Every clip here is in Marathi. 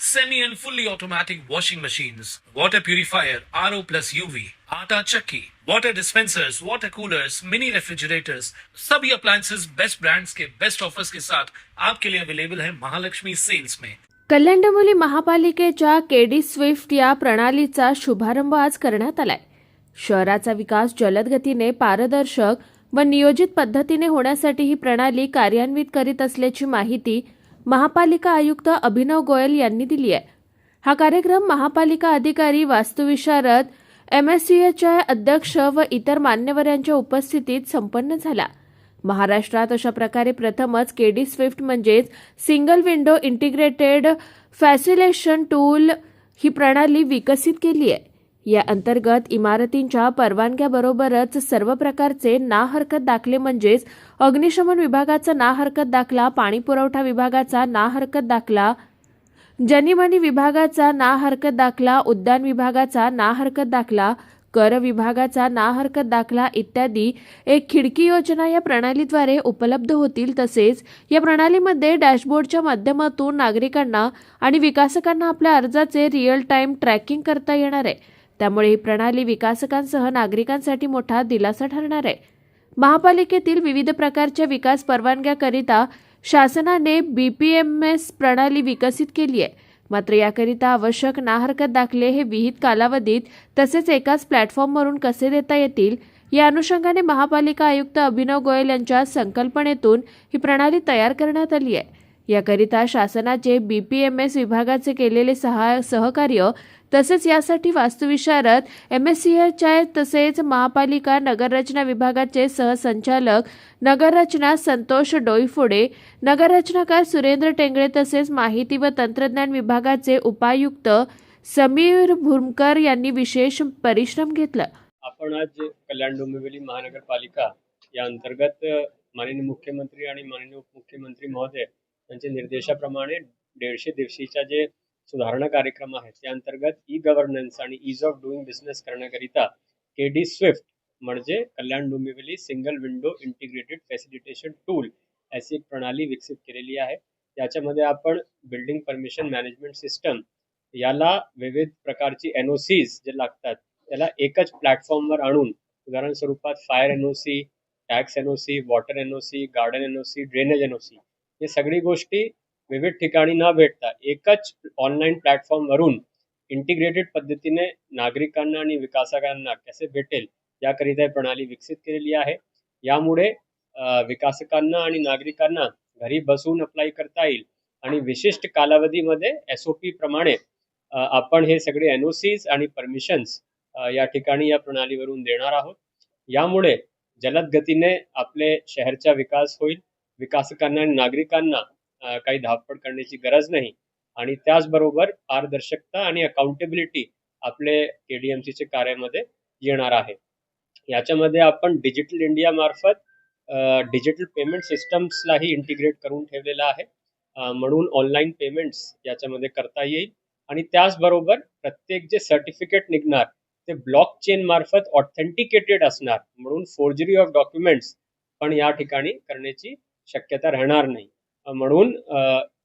semi and fully automatic washing machines, water purifier, RO plus UV, आटा चक्की, water dispensers, water coolers, mini refrigerators, सभी appliances बेस्ट brands के बेस्ट ऑफर्स के साथ आपके लिए अवेलेबल है महालक्ष्मी सेल्स में कल्याण डोंबिवली महापालिकेच्या केडी स्विफ्ट या प्रणालीचा शुभारंभ आज करण्यात आलाय. शहराचा विकास जलद गतीने पारदर्शक व नियोजित पद्धतीने होण्यासाठी ही प्रणाली कार्यान्वित करीत असल्याची माहिती महापालिका आयुक्त अभिनव गोयल यांनी दिली आहे. हा कार्यक्रम महापालिका अधिकारी वास्तुविशारद एम एस सी एच्या अध्यक्ष व इतर मान्यवरांच्या उपस्थितीत संपन्न झाला. महाराष्ट्रात अशा प्रकारे प्रथमच केडी स्विफ्ट म्हणजेच single window integrated facilitation tool ही प्रणाली विकसित केली आहे. या अंतर्गत इमारतींच्या परवानग्याबरोबरच सर्व प्रकारचे ना हरकत दाखले म्हणजेच अग्निशमन विभागाचा ना हरकत दाखला पाणी पुरवठा विभागाचा ना हरकत दाखला जनीमनी विभागाचा ना हरकत दाखला उद्यान विभागाचा ना हरकत दाखला कर विभागाचा ना हरकत दाखला इत्यादी एक खिडकी योजना या प्रणालीद्वारे उपलब्ध होतील तसेच या प्रणालीमध्ये डॅशबोर्डच्या माध्यमातून नागरिकांना आणि विकासकांना आपल्या अर्जाचे रिअल टाइम ट्रॅकिंग करता येणार आहे. त्यामुळे ही प्रणाली विकासकांसह नागरिकांसाठी मोठा दिलासा ठरणार आहे. महापालिकेतील विविध प्रकारच्या विकास परवानग्याकरिता शासनाने बी पी एम एस प्रणाली विकसित केली आहे. मात्र याकरिता आवश्यक ना हरकत दाखले हे विहित कालावधीत तसेच एकाच प्लॅटफॉर्मवरून कसे देता येतील या अनुषंगाने महापालिका आयुक्त अभिनव गोयल यांच्या संकल्पनेतून ही प्रणाली तयार करण्यात आली आहे. याकरिता शासनाचे बीपीएमएस विभागाचे केलेले सहा सहकार्य तसेच यासाठी वास्तुविशारद एमएससीएच्या तसेच महापालिका नगररचना विभागाचे सहसंचालक नगररचना संतोष डोईफोडे नगररचनाकार सुरेंद्र टेंगळे तसेच माहिती व तंत्रज्ञान विभागाचे उपायुक्त समीर भुमकर यांनी विशेष परिश्रम घेतला. आपण आज कल्याण डोंबिवली महानगरपालिका या अंतर्गत माननीय मुख्यमंत्री आणि माननीय उपमुख्यमंत्री महोदय त्यांच्या निर्देशाप्रमाणे दीडशे दिवशीच्या जे सुधारणा कार्यक्रम आहेत त्या अंतर्गत ई गव्हर्नन्स आणि इज ऑफ डुईंग बिझनेस करण्याकरिता के डी स्विफ्ट म्हणजे Kalyan Dombivli single window integrated facilitation tool अशी एक प्रणाली विकसित केलेली आहे. त्याच्यामध्ये आपण बिल्डिंग परमिशन मॅनेजमेंट सिस्टम याला विविध प्रकारची एन ओ सीज जे लागतात त्याला एकच प्लॅटफॉर्मवर आणून उदाहरण स्वरूपात fire N O C tax N O C water N O C garden N O C drainage N O C हे सगळी गोष्टी विविध ठिकाणी न भेटता एकच ऑनलाईन प्लॅटफॉर्मवरून इंटिग्रेटेड पद्धतीने नागरिकांना आणि विकासकांना कसे भेटेल याकरिता ही प्रणाली विकसित केलेली आहे. यामुळे विकासकांना आणि नागरिकांना घरी बसून अप्लाय करता येईल आणि विशिष्ट कालावधीमध्ये एस ओ पी प्रमाणे आपण हे सगळे एन ओ सीज आणि परमिशन्स या ठिकाणी या प्रणालीवरून देणार आहोत. यामुळे जलद गतीने आपले शहरचा विकास होईल. विकासकांना आणि नागरिकांना काही धावपळ करण्याची गरज नाही. आणि त्याचबरोबर पारदर्शकता आणि अकाउंटेबिलिटी आपले केडीएमसीचे कार्यामध्ये येणार आहे. याच्यामध्ये आपण डिजिटल इंडिया मार्फत डिजिटल पेमेंट सिस्टम्सलाही इंटिग्रेट करून ठेवलेलं आहे. म्हणून ऑनलाईन पेमेंट्स याच्यामध्ये करता येईल. आणि त्याचबरोबर प्रत्येक जे सर्टिफिकेट निघणार ते ब्लॉक चेन मार्फत ऑथेंटिकेटेड असणार. म्हणून फोर्जरी ऑफ डॉक्युमेंट्स पण या ठिकाणी करण्याची शक्यता राहणार नाही. अ, म्हणून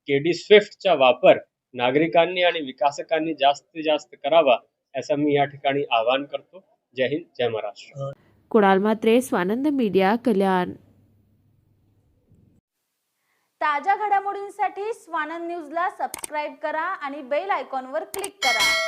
के डी स्विफ्टचा वापर नागरिकांनी आणि विकासकांनी जास्तीत जास्त करावा असं मी या ठिकाणी आवाहन करतो. जय हिंद जय महाराष्ट्र. कुणाल म्हात्रे स्वानंद मीडिया कल्याण. ताज्या घडामोडींसाठी स्वानंद न्यूजला सबस्क्राईब करा आणि बेल आयकॉनवर क्लिक करा.